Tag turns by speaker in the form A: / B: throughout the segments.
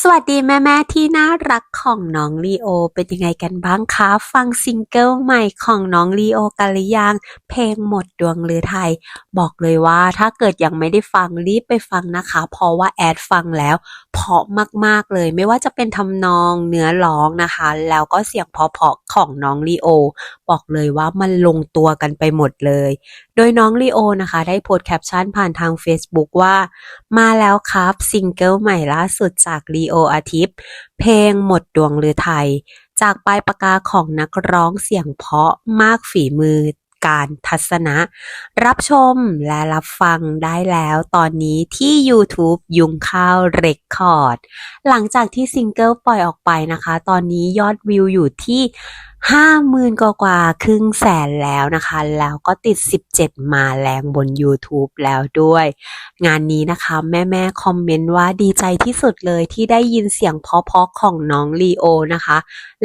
A: สวัสดีแม่ๆที่น่ารักของน้องลีโอ เป็นยังไงกันบ้างคะ ฟังซิงเกิลใหม่ของน้องลีโอกันหรือยัง เพลงหมดดวงหรือไทย บอกเลยว่าถ้าเกิดยังไม่ได้ฟังรีบไปฟังนะคะ เพราะว่าแอดฟังแล้ว เพาะมากๆเลย ไม่ว่าจะเป็นทำนองเนื้อร้องนะคะ แล้วก็เสียงเพาะๆของน้องลีโอ บอกเลยว่ามันลงตัวกันไปหมดเลย โดยน้องลีโอนะคะ ได้โพสต์แคปชั่นผ่านทาง Facebook ว่า มาแล้วครับซิงเกิลใหม่ล่าสุดจากลีโออาทิตย์ เพลงหมดดวงหรือไทย จากปลายปากกาของนักร้องเสียงเพาะมากฝีมือการทัศนะ รับชมและรับฟังได้แล้วตอนนี้ที่ YouTube ยุงข้าวเรคคอร์ด หลังจากที่ซิงเกิลปล่อยออกไปนะคะ ตอนนี้ยอดวิวอยู่ที่ ห้าหมื่นกว่าๆครึ่งแสนแล้วนะคะ แล้วก็ติด 17 มาแรงบน YouTube แล้วด้วย งานนี้นะคะแม่ๆคอมเมนต์ว่าดีใจที่สุดเลยที่ได้ยินเสียงเพาะๆของน้องลีโอนะคะ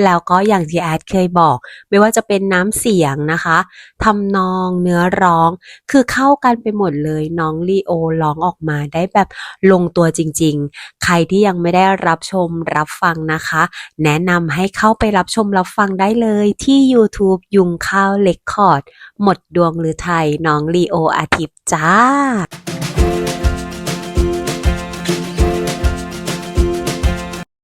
A: แล้วก็อย่างที่แอดเคยบอก ไม่ว่าจะเป็นน้ำเสียงนะคะทำนองเนื้อร้อง คือเข้ากันไปหมดเลยน้องลีโอร้องออกมาได้แบบลงตัวจริงๆ ใครที่ยังไม่ได้รับชมรับฟังนะคะ แนะนำให้เข้าไปรับชมรับฟังได้เลยเลยที่ YouTube ยุงข้าวเลคคอร์ด หมดดวงหรือไทยน้องลีโออาทิตย์จ้า